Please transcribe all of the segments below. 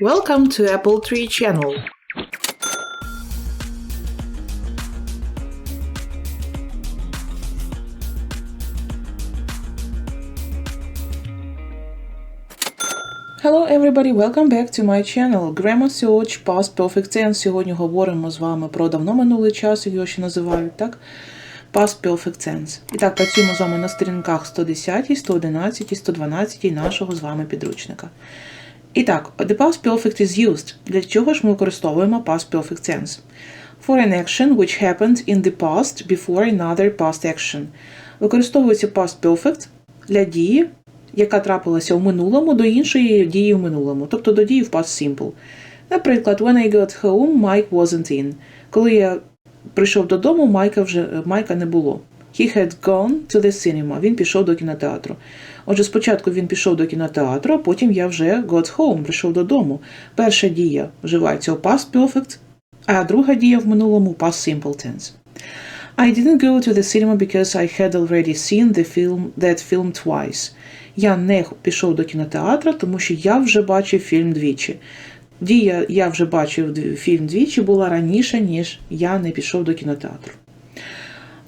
Welcome to Apple Tree Channel. Hello everybody, welcome back to my channel. Grammar Search Past Perfect Tense. Сьогодні говоримо з вами про давно минулий час, його ще називають, так? Past Perfect Tense. І так, працюємо з вами на сторінках 110, 111 і 112 нашого з вами підручника. І так, the past perfect is used. Для чого ж ми використовуємо past perfect tense? For an action which happened in the past before another past action. Використовується past perfect для дії, яка трапилася в минулому до іншої дії в минулому, тобто до дії в past simple. Наприклад, when I got home, Mike wasn't in. Коли я прийшов додому, Майка вже Майка не було. He had gone to the cinema. Він пішов до кінотеатру. Отже, спочатку він пішов до кінотеатру, а потім я вже got home, прийшов додому. Перша дія вживається у past perfect, а друга дія в минулому past simple tense. I didn't go to the cinema because I had already seen the film, that film twice. Я не пішов до кінотеатру, тому що я вже бачив фільм двічі. Дія я вже бачив фільм двічі була раніше, ніж я не пішов до кінотеатру.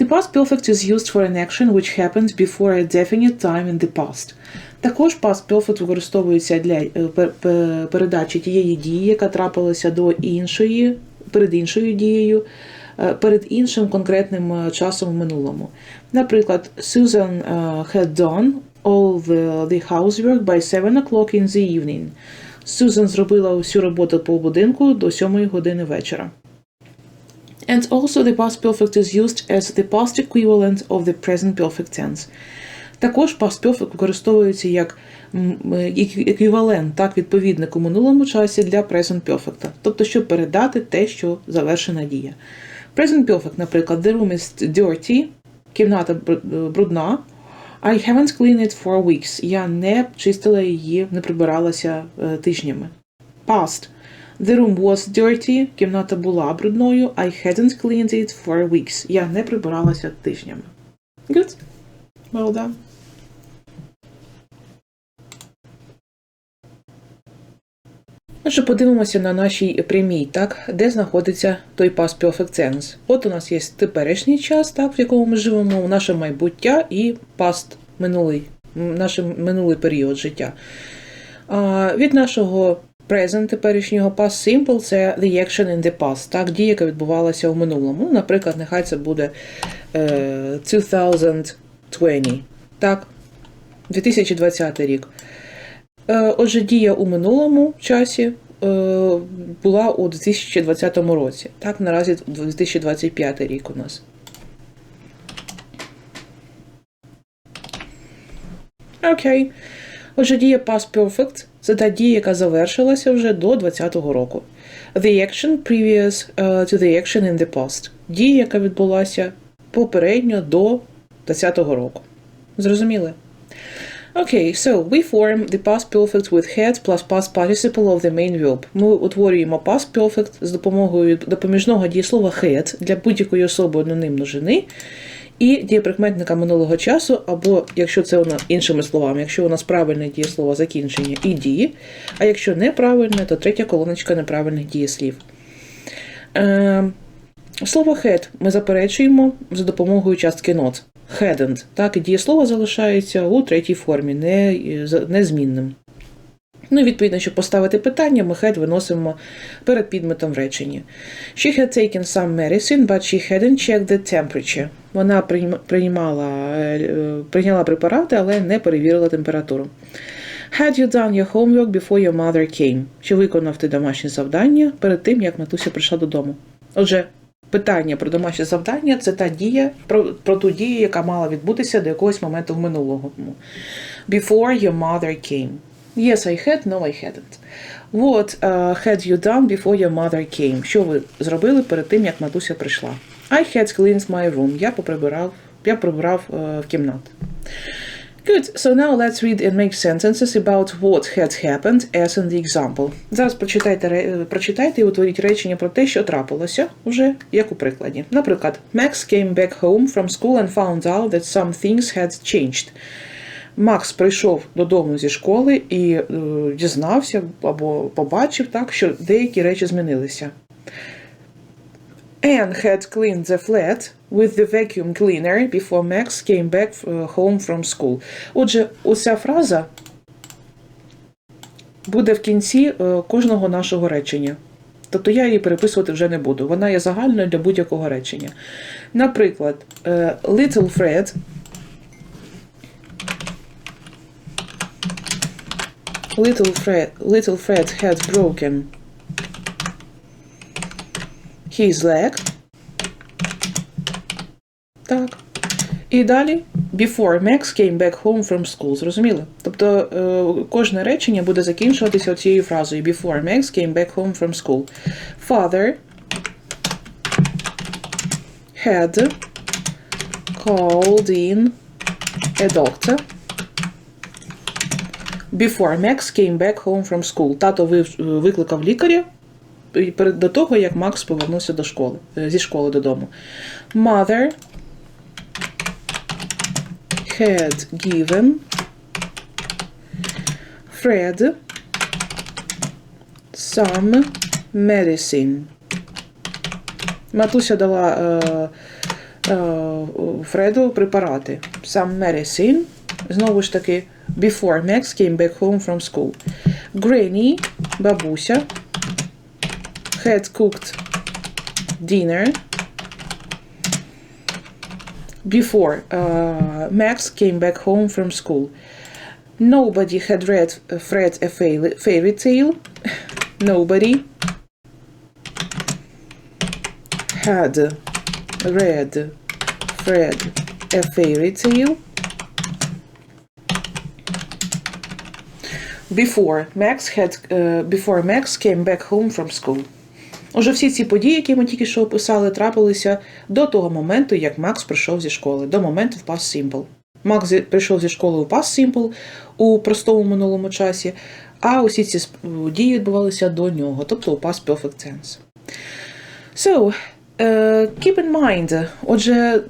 The past perfect is used for an action which happened before a definite time in the past. Також past perfect використовується для е, пер- пер- передачі тієї дії, яка трапилася до іншої, перед іншою дією, е, перед іншим конкретним е, часом в минулому. Наприклад, Susan had done all the, the housework by 7 o'clock in the evening. Сюзан зробила усю роботу по будинку до 7 години вечора. And also the past perfect is used as the past equivalent of the present perfect tense. Також past perfect використовується як еквівалент, так, відповідник у минулому часі для present perfect, тобто щоб передати те, що завершена дія. Present perfect, наприклад, the room is dirty, кімната брудна. I haven't cleaned it for weeks. Я не чистила її, не прибиралася е, тижнями. Past. The room was dirty. Кімната була брудною. I hadn't cleaned it for weeks. Я не прибиралася тижнями. Good. Well done. Отже, подивимося на нашій прямій, так, де знаходиться той past perfect tense. От у нас є теперішній час, так, в якому ми живемо, наше майбуття і past минулий, наш минулий період життя. А, від нашого present теперішнього past simple це the action in the past, так, дія, яка відбувалася в минулому. Ну, наприклад, нехай це буде е, 2020, так, 2020 рік. Е, Отже, дія у минулому часі е, була у 2020 році. Так, наразі 2025 рік у нас. Окей. Отже, дія past perfect це та дія, яка завершилася вже до 2020 року. The action previous е, to the action in the past. Дія, яка відбулася попередньо до 2020 року. Зрозуміли? Okay, so we form the past perfect with had plus past participle of the main verb. Ми утворюємо past perfect з допомогою допоміжного дієслова had для будь-якої особи однини множини і дієприкметника минулого часу, або, якщо це нас іншими словами, якщо у нас правильне дієслово закінчення і дії, а якщо неправильне, то третя колоночка неправильних дієслів. Е, Слово had ми заперечуємо за допомогою частки not. Hadn't. Так, і дієслово залишається у третій формі, не, незмінним. Ну, відповідно, щоб поставити питання, ми had виносимо перед підметом в реченні. She had taken some medicine, but she hadn't checked the temperature. Вона приймала, е, е, прийняла препарати, але не перевірила температуру. Had you done your homework before your mother came? Чи виконав ти домашнє завдання перед тим, як матуся прийшла додому? Отже, питання про домашнє завдання це та дія, про, про ту дію, яка мала відбутися до якогось моменту в минулому. Before your mother came. Yes, I had, no, I hadn't. What uh, had you done before your mother came? Що ви зробили перед тим, як матуся прийшла? I had cleansed my room. Я поприбирав, я прибирав е, в кімнат. Good. So now let's read and make sentences about what had happened as in the example. Зараз прочитайте, прочитайте і утворіть речення про те, що трапилося вже, як у прикладі. Наприклад, Max came back home from school and found out that some things had changed. Макс прийшов додому зі школи і е, дізнався або побачив так, що деякі речі змінилися. Anne had cleaned the flat with the vacuum cleaner before Max came back uh, home from school. Отже, уся фраза буде в кінці е, кожного нашого речення. Тобто я її переписувати вже не буду. Вона є загальною для будь-якого речення. Наприклад, е, Little Fred Little Fred, Little Fred had broken his leg. Так. І далі before Max came back home from school. Зрозуміли? Тобто е, кожне речення буде закінчуватися цією фразою before Max came back home from school. Father had called in a doctor Before Max came back home from school. Тато викликав лікаря до того, як Макс повернувся до школи, е, зі школи додому. Mother had given Fred some medicine. Матуся дала е, е, Фреду препарати. Some medicine. Знову ж таки, before Max came back home from school. Granny, бабуся, had cooked dinner before uh, Max came back home from school. Nobody had read uh, Fred a fairy, fairy tale. Nobody had read Fred a fairy tale. Before Max had uh, before Max came back home from school. Уже всі ці події, які ми тільки що описали, трапилися до того моменту, як Макс прийшов зі школи, до моменту в Past Simple. Макс прийшов зі школи у Past Simple у простому минулому часі, а усі ці дії відбувалися до нього, тобто у Past Perfect Tense. So, е, keep in mind, отже,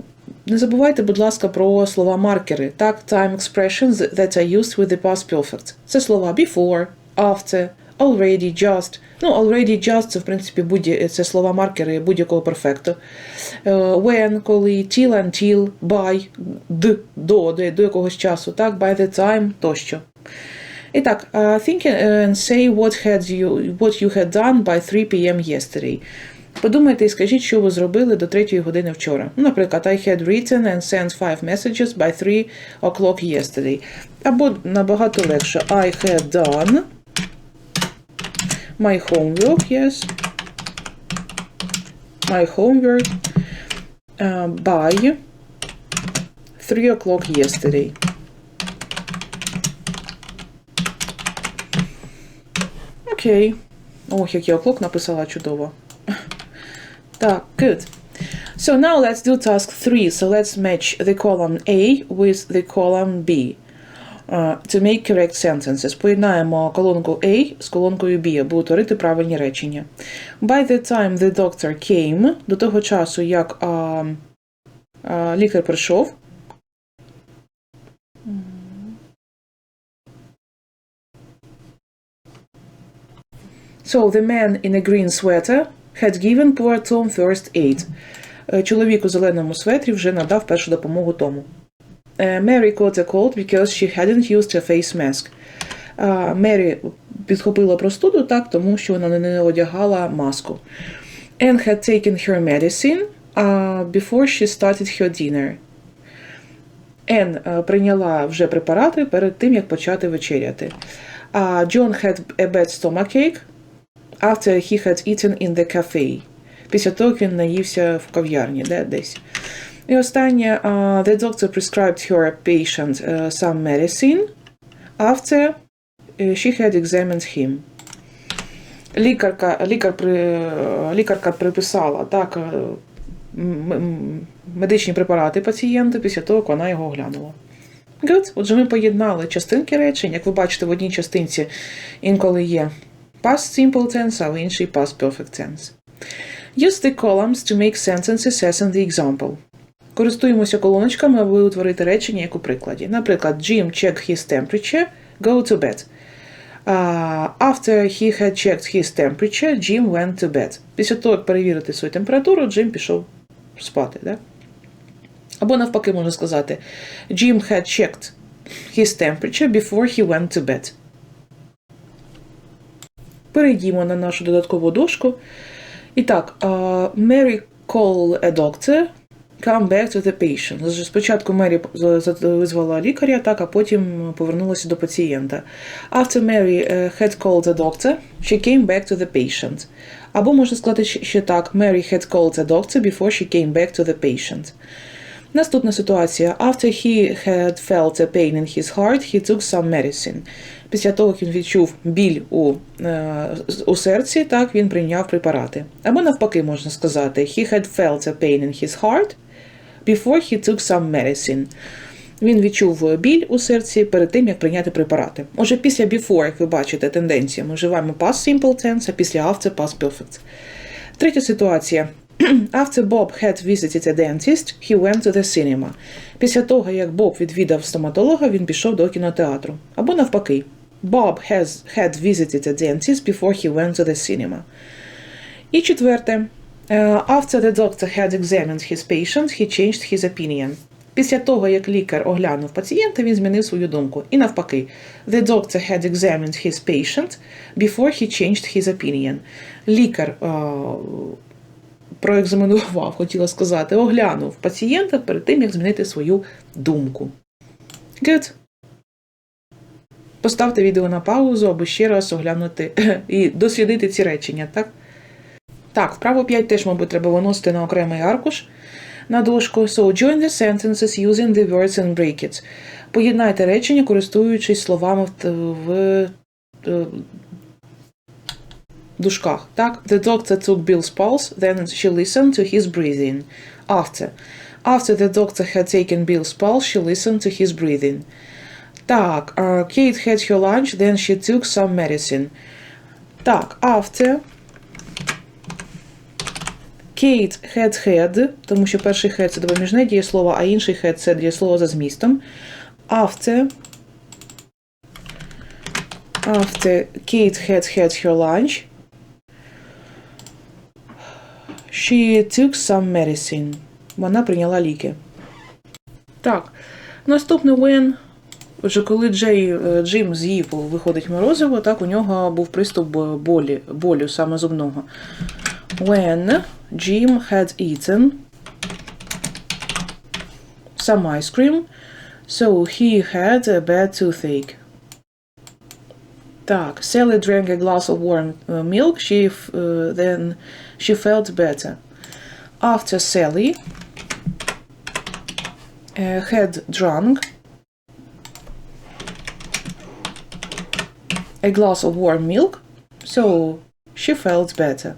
не забувайте, будь ласка, про слова маркери. Так, time expressions that are used with the past perfect. Це слова before, after, already, just. Ну, already, just це, в принципі, будь це слова маркери будь-якого перфекту. Е, When, коли, till, until, by, d, до, до, до якогось часу, так, by the time тощо. І так, uh, think and say what had you what you had done by 3 p.m. yesterday. Подумайте і скажіть, що ви зробили до 3 години вчора. Ну, Наприклад, I had written and sent five messages by 3 o'clock yesterday. Або набагато легше. I had done my homework, yes. My homework uh, by 3 o'clock yesterday. Окей. Ох, як я оклок написала чудово. Так, good. So now let's do task 3. So let's match the column A with the column B. Uh, to make correct sentences. Поєднаємо колонку A з колонкою B, аби утворити правильні речення. By the time the doctor came, до того часу, як а, а, лікар прийшов, So the man in a green sweater had given poor Tom first aid. Е, Чоловік у зеленому светрі вже надав першу допомогу Тому. Е, Mary caught a cold because she hadn't used a face mask. Мері підхопила простуду так, тому що вона не одягала маску. Anne had taken her medicine before she started her dinner. Енн е, прийняла вже препарати перед тим, як почати вечеряти. John had a bad stomachache after he had eaten in the cafe. Після того, як він наївся в кав'ярні, де десь. І останнє, uh, the doctor prescribed her patient uh, some medicine after uh, she had examined him. Лікарка, лікар, при, лікарка приписала так, е, медичні препарати пацієнту після того, як вона його оглянула. Good. Отже, ми поєднали частинки речень. Як ви бачите, в одній частинці інколи є past simple tense, а в іншій past perfect tense. Use the columns to make sentences as in the example. Користуємося колоночками, аби утворити речення, як у прикладі. Наприклад, Jim checked his temperature, go to bed. Uh, after he had checked his temperature, Jim went to bed. Після того, як перевірити свою температуру, Джим пішов спати. Да? Або навпаки можна сказати, Jim had checked his temperature before he went to bed. Перейдімо на нашу додаткову дошку. І так, uh, Mary called a doctor, come back to the patient. Спочатку Мері визвала лікаря, так, а потім повернулася до пацієнта. After Mary uh, had called the doctor, she came back to the patient. Або можна сказати ще так, Mary had called the doctor before she came back to the patient. Наступна ситуація. After he had felt a pain in his heart, he took some medicine. Після того, як він відчув біль у, е, у серці, так, він прийняв препарати. Або навпаки можна сказати, he had felt a pain in his heart before he took some medicine. Він відчув біль у серці перед тим, як прийняти препарати. Отже, після before, як ви бачите, тенденція, ми вживаємо past simple tense, а після after past perfect. Третя ситуація. After Bob had visited a dentist, he went to the cinema. Після того, як Боб відвідав стоматолога, він пішов до кінотеатру. Або навпаки. Bob has had visited a dentist before he went to the cinema. І четверте. Uh, After the doctor had examined his patient, he changed his opinion. Після того, як лікар оглянув пацієнта, він змінив свою думку. І навпаки, the doctor had examined his patient before he changed his opinion. Лікар uh, проекзаменував, хотіла сказати, оглянув пацієнта перед тим, як змінити свою думку. Good. Поставте відео на паузу, аби ще раз оглянути і дослідити ці речення, так? Так, вправо 5 теж, мабуть, треба виносити на окремий аркуш на дошку. So, join the sentences using the words and brackets. Поєднайте речення, користуючись словами в, в е, дужках. Так? The doctor took Bill's pulse, then she listened to his breathing. After. After the doctor had taken Bill's pulse, she listened to his breathing. Так, uh, Kate had her lunch, then she took some medicine. Так, after Kate had had, тому що перший had це допоміжне дієслово, а інший had це дієслово за змістом. After After Kate had had her lunch, she took some medicine. Вона прийняла ліки. Так, наступний when. Отже, коли Джей, е, Джим з'їв, виходить морозиво, так у нього був приступ болі, болю саме зубного. When Jim had eaten some ice cream, so he had a bad toothache. Так, Sally drank a glass of warm uh, milk. She uh, then she felt better. After Sally uh, had drunk a glass of warm milk, so she felt better.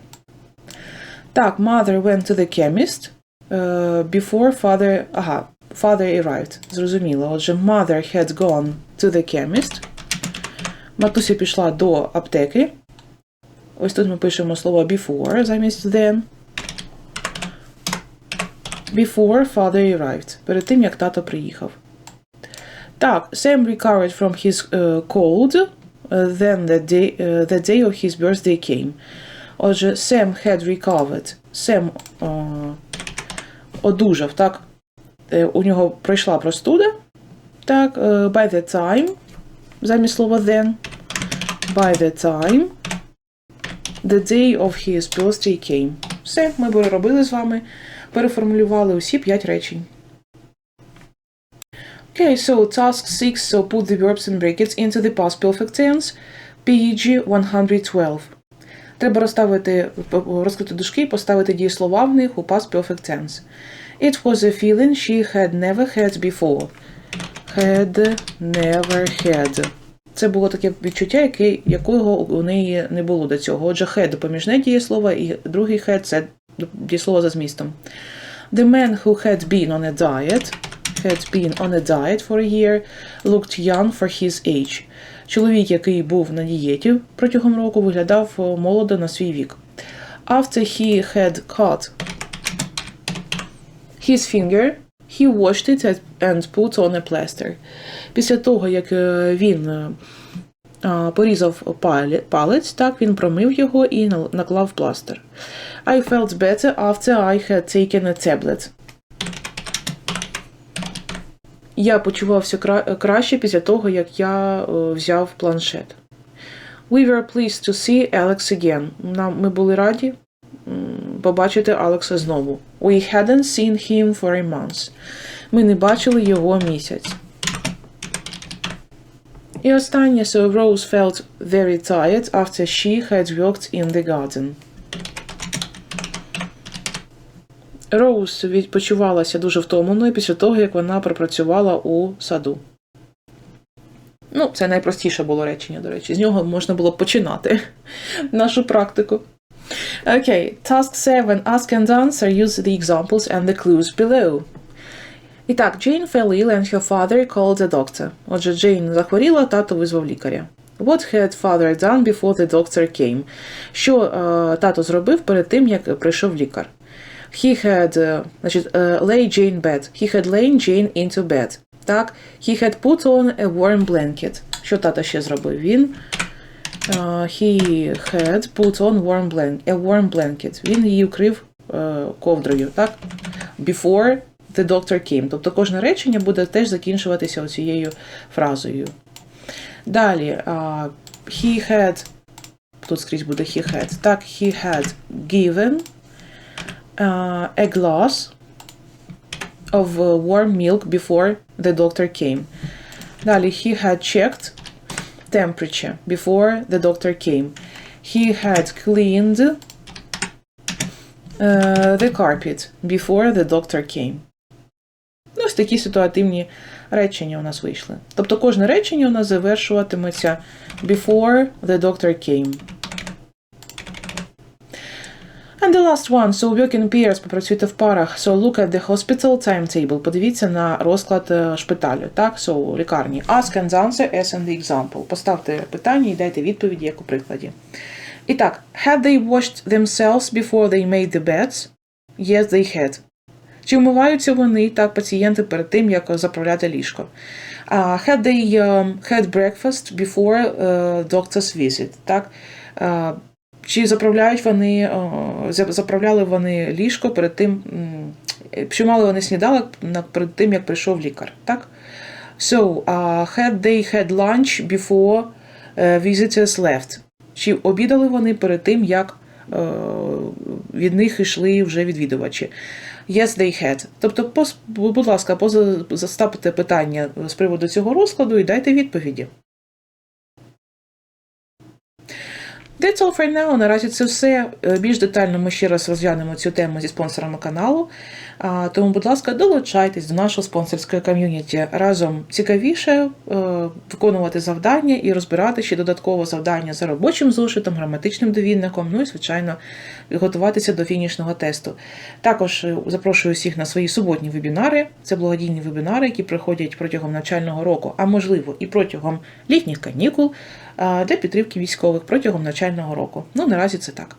Так, mother went to the chemist uh, before father. Ага, father arrived. Зрозуміло. Отже, mother had gone to the chemist. Матуся пішла до аптеки. Ось тут ми пишемо слово before замість then. Before father arrived. Перед тим, як тато приїхав. Так, Sam recovered from his uh, cold. uh, then the day, uh, the day of his birthday came. Отже, Sam had recovered. Sam uh, одужав, так? Е, У нього пройшла простуда. Так, е, by the time замість слова then. By the time the day of his birthday came. Все, ми переробили з вами, переформулювали усі п'ять речень. Okay, so task 6, so put the verbs and brackets into the past perfect tense, page 112. Треба розставити, розкрити дужки і поставити дієслова в них у past perfect tense. It was a feeling she had never had before. Had never had. Це було таке відчуття, яке, якого у неї не було до цього. Отже, had допоміжне дієслово, і другий had це дієслово за змістом. The man who had been on a diet, had been on a diet for a year, looked young for his age. Чоловік, який був на дієті протягом року, виглядав молодо на свій вік. After he had cut his finger, He washed it and put on a plaster. Після того, як е, він е, порізав палець, так він промив його і наклав пластир. I felt better after I had taken a tablet. Я почувався кра- краще після того, як я е, взяв планшет. We were pleased to see Alex again. Нам ми були раді побачити Алекса знову. We hadn't seen him for a month. Ми не бачили його місяць. І останнє, so Rose felt very tired after she had worked in the garden. Роуз відпочивалася дуже втомленою після того, як вона пропрацювала у саду. Ну, це найпростіше було речення, до речі. З нього можна було починати нашу практику. Окей, task 7. Ask and answer. Use the examples and the clues below. І Jane fell ill and her father called the doctor. Отже, Джейн захворіла, тато визвав лікаря. What had father done before the doctor came? Що е, тато зробив перед тим, як прийшов лікар? He had, е, значить, е, lay Jane bed. He had lain Jane into bed. Так, he had put on a warm blanket. Що тато ще зробив? Він е, he had put on warm blanket, a warm blanket. Він її укрив е, ковдрою, так? Before the doctor came. Тобто кожне речення буде теж закінчуватися оцією фразою. Далі, а, he had, тут скрізь буде he had, так, he had given а, a glass of uh, warm milk before the doctor came. Далі, he had checked temperature before the doctor came. He had cleaned uh, the carpet before the doctor came. Ну, ось такі ситуативні речення у нас вийшли. Тобто кожне речення у нас завершуватиметься before the doctor came. And last one. So work in pairs, попрацюйте в парах. So look at the hospital timetable. Подивіться на розклад е, шпиталю. Так, so лікарні. Ask and answer as in the example. Поставте питання і дайте відповіді, як у прикладі. І так, had they washed themselves before they made the beds? Yes, they had. Чи вмиваються вони так, пацієнти перед тим, як заправляти ліжко? Uh, had they um, had breakfast before uh, doctor's visit? Так? Uh, чи заправляють вони, заправляли вони ліжко перед тим, чи мали вони сніданок перед тим, як прийшов лікар? Так? So, uh, had they had lunch before uh, visitors left? Чи обідали вони перед тим, як е, від них йшли вже відвідувачі? Yes, they had. Тобто, будь ласка, поза- заставте питання з приводу цього розкладу і дайте відповіді. That's all for now. Наразі це все. Е, Більш детально ми ще раз розглянемо цю тему зі спонсорами каналу. Тому, будь ласка, долучайтесь до нашого спонсорської ком'юніті. Разом цікавіше е, виконувати завдання і розбирати ще додатково завдання за робочим зошитом, граматичним довідником, ну і, звичайно, готуватися до фінішного тесту. Також е, запрошую всіх на свої суботні вебінари. Це благодійні вебінари, які проходять протягом навчального року, а можливо і протягом літніх канікул для підтримки військових протягом навчального року. Ну, наразі це так.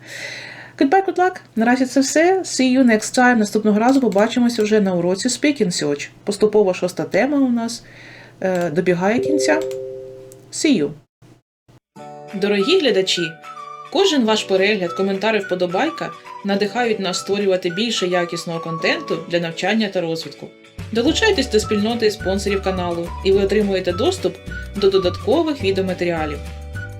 Goodbye, good luck. Наразі це все. See you next time. Наступного разу побачимося вже на уроці Speak and Search. Поступова шоста тема у нас е, добігає кінця. See you. Дорогі глядачі, кожен ваш перегляд, коментар і вподобайка надихають нас створювати більше якісного контенту для навчання та розвитку. Долучайтесь до спільноти спонсорів каналу, і ви отримуєте доступ до додаткових відеоматеріалів.